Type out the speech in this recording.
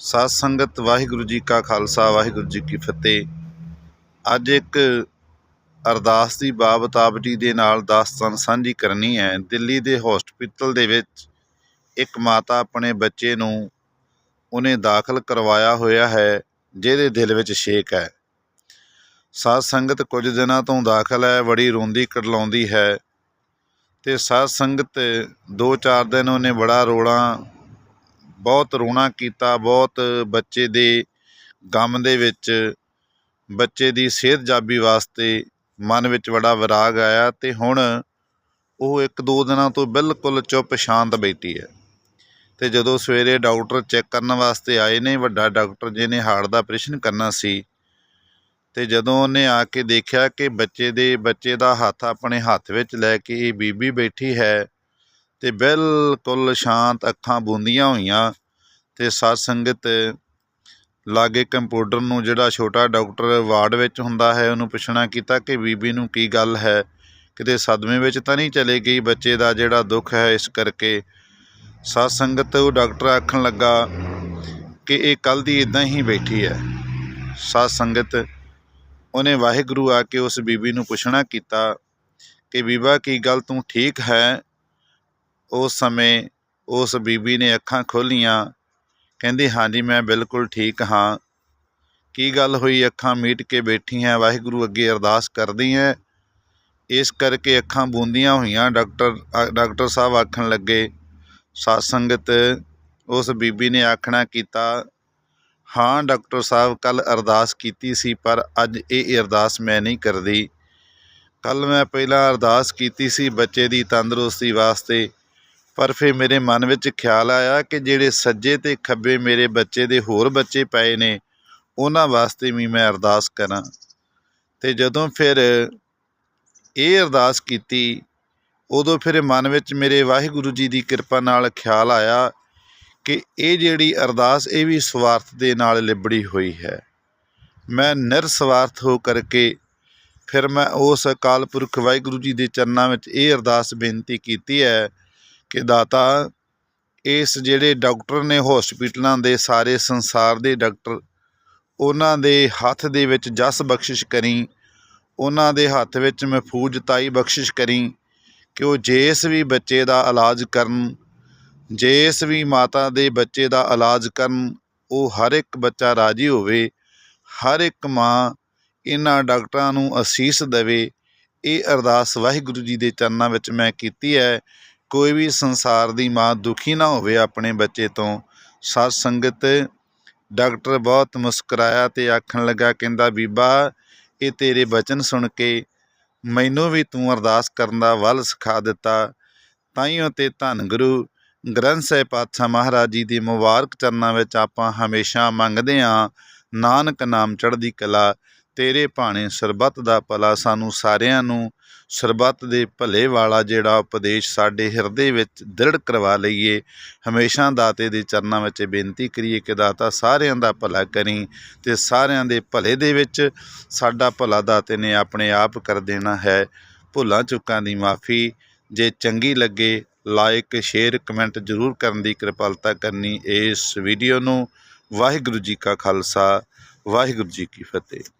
ਸਾਧ ਸੰਗਤ ਵਾਹਿਗੁਰੂ ਜੀ ਕਾ ਖਾਲਸਾ, ਵਾਹਿਗੁਰੂ ਜੀ ਕੀ ਫਤਿਹ। ਅੱਜ ਇੱਕ ਅਰਦਾਸ ਦੀ ਬਾਬਤ ਆਪ ਜੀ ਦੇ ਨਾਲ ਦਾਸਤਾਨ ਸਾਂਝੀ ਕਰਨੀ ਹੈ। ਦਿੱਲੀ ਦੇ ਹਸਪੀਟਲ ਦੇ ਵਿੱਚ ਇੱਕ ਮਾਤਾ ਆਪਣੇ ਬੱਚੇ ਨੂੰ ਉਹਨੇ ਦਾਖਲ ਕਰਵਾਇਆ ਹੋਇਆ ਹੈ, ਜਿਹਦੇ ਦਿਲ ਵਿੱਚ ਸ਼ੇਕ ਹੈ। ਸਾਧ ਸੰਗਤ ਕੁਝ ਦਿਨਾਂ ਤੋਂ ਦਾਖਲ ਹੈ, ਬੜੀ ਰੋਂਦੀ ਕਢਲਾਉਂਦੀ ਹੈ ਤੇ ਸਾਧ ਸੰਗਤ ਦੋ ਚਾਰ ਦਿਨ ਉਹਨੇ ਬੜਾ ਰੋਣਾ ਬਹੁਤ ਰੋਣਾ ਕੀਤਾ, ਬਹੁਤ ਬੱਚੇ ਦੇ ਗਮ ਦੇ ਵਿੱਚ, ਬੱਚੇ ਦੀ ਸਿਹਤ ਜਾਬੀ ਵਾਸਤੇ ਮਨ ਵਿੱਚ ਬੜਾ ਵਿਰਾਗ ਆਇਆ ਤੇ ਹੁਣ ਉਹ ਇੱਕ ਦੋ ਦਿਨਾਂ ਤੋਂ ਬਿਲਕੁਲ ਚੁੱਪ ਸ਼ਾਂਤ ਬੈਠੀ ਹੈ। ਤੇ ਜਦੋਂ ਸਵੇਰੇ ਡਾਕਟਰ ਚੈੱਕ ਕਰਨ ਵਾਸਤੇ ਆਏ ਨੇ, ਵੱਡਾ ਡਾਕਟਰ ਜਿਹਨੇ ਹਾਰਟ ਦਾ ਆਪਰੇਸ਼ਨ ਕਰਨਾ ਸੀ ਤੇ ਜਦੋਂ ਉਹਨੇ ਆ ਕੇ ਦੇਖਿਆ ਕਿ ਬੱਚੇ ਦੇ, ਬੱਚੇ ਦਾ ਹੱਥ ਆਪਣੇ ਹੱਥ ਵਿੱਚ ਲੈ ਕੇ ਇਹ ਬੀਬੀ ਬੈਠੀ ਹੈ ਤੇ ਬਿਲਕੁਲ ਸ਼ਾਂਤ ਅੱਖਾਂ ਬੂੰਦੀਆਂ ਹੋਈਆਂ ਤੇ ਸਾਧ ਸੰਗਤ ਲਾਗੇ ਕੰਪਿਊਟਰ ਨੂੰ ਜਿਹੜਾ ਛੋਟਾ ਡਾਕਟਰ ਵਾਰਡ ਵਿੱਚ ਹੁੰਦਾ ਹੈ, ਉਹਨੂੰ ਪੁੱਛਣਾ ਕੀਤਾ ਕਿ ਬੀਬੀ ਨੂੰ ਕੀ ਗੱਲ ਹੈ? ਕਿਤੇ ਸਦਮੇ ਵਿੱਚ ਤਾਂ ਨਹੀਂ ਚਲੇ ਗਈ? ਬੱਚੇ ਦਾ ਜਿਹੜਾ ਦੁੱਖ ਹੈ, ਇਸ ਕਰਕੇ ਸਾਧ ਸੰਗਤ ਉਹ ਡਾਕਟਰ ਆਖਣ ਲੱਗਾ ਕਿ ਇਹ ਕੱਲ ਦੀ ਇਦਾਂ ਹੀ ਬੈਠੀ ਹੈ। ਸਾਧ ਸੰਗਤ ਉਹਨੇ ਵਾਹਿਗੁਰੂ ਆ ਕੇ ਉਸ ਬੀਬੀ ਨੂੰ ਪੁੱਛਣਾ ਕੀਤਾ ਕਿ ਬੀਬਾ ਕੀ ਗੱਲ ਤੂੰ ਠੀਕ ਹੈ? ਉਸ ਸਮੇਂ ਉਸ ਬੀਬੀ ਨੇ ਅੱਖਾਂ ਖੋਲ੍ਹੀਆਂ ਕਹਿੰਦੀ, ਹਾਂਜੀ, ਮੈਂ ਬਿਲਕੁਲ ਠੀਕ ਹਾਂ। ਕੀ ਗੱਲ ਹੋਈ? ਅੱਖਾਂ ਮੀਟ ਕੇ ਬੈਠੀ ਹੈ, ਵਾਹਿਗੁਰੂ ਅੱਗੇ ਅਰਦਾਸ ਕਰਦੀ ਹੈ। ਇਸ ਕਰਕੇ ਅੱਖਾਂ ਬੂੰਦੀਆਂ ਹੋਈਆਂ, ਡਾਕਟਰ ਡਾਕਟਰ ਸਾਹਿਬ ਆਖਣ ਲੱਗੇ, ਸਾਧ ਸੰਗਤ, ਉਸ ਬੀਬੀ ਨੇ ਆਖਣਾ ਕੀਤਾ, ਹਾਂ, ਡਾਕਟਰ ਸਾਹਿਬ ਕੱਲ ਅਰਦਾਸ ਕੀਤੀ ਸੀ, ਪਰ ਅੱਜ ਇਹ ਅਰਦਾਸ ਮੈਂ ਨਹੀਂ ਕਰਦੀ। ਕੱਲ ਮੈਂ ਪਹਿਲਾਂ ਅਰਦਾਸ ਕੀਤੀ ਸੀ ਬੱਚੇ ਦੀ ਤੰਦਰੁਸਤੀ ਵਾਸਤੇ ਪਰ ਫਿਰ ਮੇਰੇ ਮਨ ਵਿੱਚ ਖਿਆਲ ਆਇਆ ਕਿ ਜਿਹੜੇ ਸੱਜੇ ਤੇ ਖੱਬੇ ਮੇਰੇ ਬੱਚੇ ਦੇ ਹੋਰ ਬੱਚੇ ਪਏ ਨੇ, ਉਹਨਾਂ ਵਾਸਤੇ ਵੀ ਮੈਂ ਅਰਦਾਸ ਕਰਾਂ। ਤੇ ਜਦੋਂ ਫਿਰ ਇਹ ਅਰਦਾਸ ਕੀਤੀ, ਉਦੋਂ ਫਿਰ ਮਨ ਵਿੱਚ ਮੇਰੇ ਵਾਹਿਗੁਰੂ ਜੀ ਦੀ ਕਿਰਪਾ ਨਾਲ ਖਿਆਲ ਆਇਆ ਕਿ ਇਹ ਜਿਹੜੀ ਅਰਦਾਸ, ਇਹ ਵੀ ਸਵਾਰਥ ਦੇ ਨਾਲ ਲਿਬੜੀ ਹੋਈ ਹੈ। ਮੈਂ ਨਿਰਸਵਾਰਥ ਹੋ ਕਰਕੇ ਫਿਰ ਮੈਂ ਉਸ ਅਕਾਲ ਪੁਰਖ ਵਾਹਿਗੁਰੂ ਜੀ ਦੇ ਚਰਨਾਂ ਵਿੱਚ ਇਹ ਅਰਦਾਸ ਬੇਨਤੀ ਕੀਤੀ ਹੈ ਕਿ ਦਾਤਾ, ਇਸ ਜਿਹੜੇ ਡਾਕਟਰ ਨੇ ਹਸਪੀਟਲਾਂ ਦੇ ਸਾਰੇ ਸੰਸਾਰ ਦੇ ਡਾਕਟਰ, ਉਹਨਾਂ ਦੇ ਹੱਥ ਦੇ ਵਿੱਚ ਜਸ ਬਖਸ਼ਿਸ਼ ਕਰੀ, ਉਹਨਾਂ ਦੇ ਹੱਥ ਵਿੱਚ ਮਹਿਫੂਜ਼ਤਾਈ ਬਖਸ਼ਿਸ਼ ਕਰੀ ਕਿ ਉਹ ਜਿਸ ਵੀ ਬੱਚੇ ਦਾ ਇਲਾਜ ਕਰਨ, ਜਿਸ ਵੀ ਮਾਤਾ ਦੇ ਬੱਚੇ ਦਾ ਇਲਾਜ ਕਰਨ, ਉਹ ਹਰ ਇੱਕ ਬੱਚਾ ਰਾਜੀ ਹੋਵੇ, ਹਰ ਇੱਕ ਮਾਂ ਇਹਨਾਂ ਡਾਕਟਰਾਂ ਨੂੰ ਅਸੀਸ ਦੇਵੇ, ਇਹ ਅਰਦਾਸ ਵਾਹਿਗੁਰੂ ਜੀ ਦੇ ਚਰਨਾਂ ਵਿੱਚ ਮੈਂ ਕੀਤੀ ਹੈ ਕੋਈ ਵੀ ਸੰਸਾਰ ਦੀ ਮਾਂ ਦੁਖੀ ਨਾ ਹੋਵੇ ਆਪਣੇ ਬੱਚੇ ਤੋਂ। ਸਾਧ ਸੰਗਤ ਡਾਕਟਰ ਬਹੁਤ ਮੁਸਕਰਾਇਆ ਤੇ ਆਖਣ ਲੱਗਾ, ਕਹਿੰਦਾ, ਬੀਬਾ, ਇਹ ਤੇਰੇ ਬਚਨ ਸੁਣ ਕੇ ਮੈਨੂੰ ਵੀ ਤੂੰ ਅਰਦਾਸ ਕਰਨ ਦਾ ਵੱਲ ਸਿਖਾ ਦਿੱਤਾ। ਤਾਈਓ ਤੇ ਧੰਨ ਗੁਰੂ ਗ੍ਰੰਥ ਸਾਹਿਬ ਪਾਤਸ਼ਾਹ ਮਹਾਰਾਜ ਜੀ ਦੇ ਮੁਬਾਰਕ ਚਰਨਾਂ ਵਿੱਚ ਆਪਾਂ ਹਮੇਸ਼ਾ ਮੰਗਦੇ ਹਾਂ ਨਾਨਕ ਨਾਮ ਚੜ੍ਹਦੀ ਕਲਾ, ਤੇਰੇ ਭਾਣੇ ਸਰਬੱਤ ਦਾ ਭਲਾ ਸਾਨੂੰ ਸਾਰਿਆਂ ਨੂੰ ਸਰਬੱਤ ਦੇ ਭਲੇ ਵਾਲਾ ਜਿਹੜਾ ਉਪਦੇਸ਼ ਸਾਡੇ ਹਿਰਦੇ ਵਿੱਚ ਦ੍ਰਿੜ ਕਰਵਾ ਲਈਏ, ਹਮੇਸ਼ਾ ਦਾਤੇ ਦੇ ਚਰਨਾਂ ਵਿੱਚ ਬੇਨਤੀ ਕਰੀਏ ਕਿ ਦਾਤਾ ਸਾਰਿਆਂ ਦਾ ਭਲਾ ਕਰੀ ਤੇ ਸਾਰਿਆਂ ਦੇ ਭਲੇ ਦੇ ਵਿੱਚ ਸਾਡਾ ਭਲਾ ਦਾਤੇ ਨੇ ਆਪਣੇ ਆਪ ਕਰ ਦੇਣਾ ਹੈ। ਭੁੱਲਾਂ ਚੁੱਕਾਂ ਦੀ ਮਾਫੀ, ਜੇ ਚੰਗੀ ਲੱਗੇ ਲਾਈਕ ਸ਼ੇਅਰ, ਕਮੈਂਟ ਜ਼ਰੂਰ ਕਰਨ ਦੀ ਕਿਰਪਾਲਤਾ ਕਰਨੀ ਇਸ ਵੀਡੀਓ ਨੂੰ। ਵਾਹਿਗੁਰੂ ਜੀ ਕਾ ਖਾਲਸਾ, ਵਾਹਿਗੁਰੂ ਜੀ ਕੀ ਫਤਿਹ।